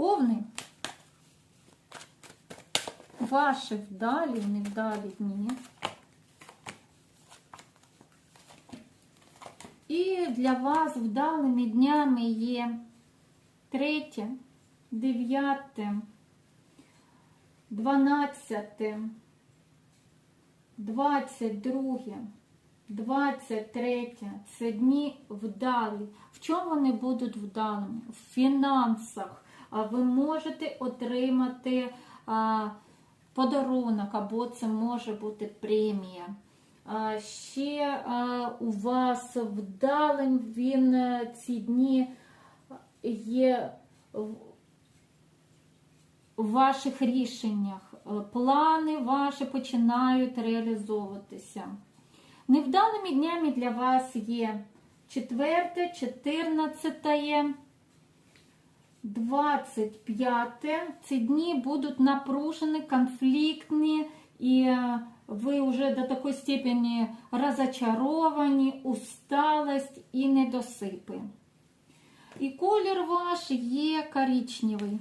Овни. Ваші вдалі, невдалі дні. І для вас вдалими днями є третє, дев'яте, дванадцяте, двадцять друге, двадцять третє. Це дні вдалі. В чому вони будуть вдалими? В фінансах. Ви можете отримати подарунок, або це може бути премія. Ще у вас вдалим він е, ці дні є в ваших рішеннях. Е, Плани ваші починають реалізовуватися. Невдалими днями для вас є 4, 14, 25. Ці дні будуть напружені, конфліктні, і е, ви вже до такої степені розочаровані, усталость і недосипи. І колір ваш є коричневий.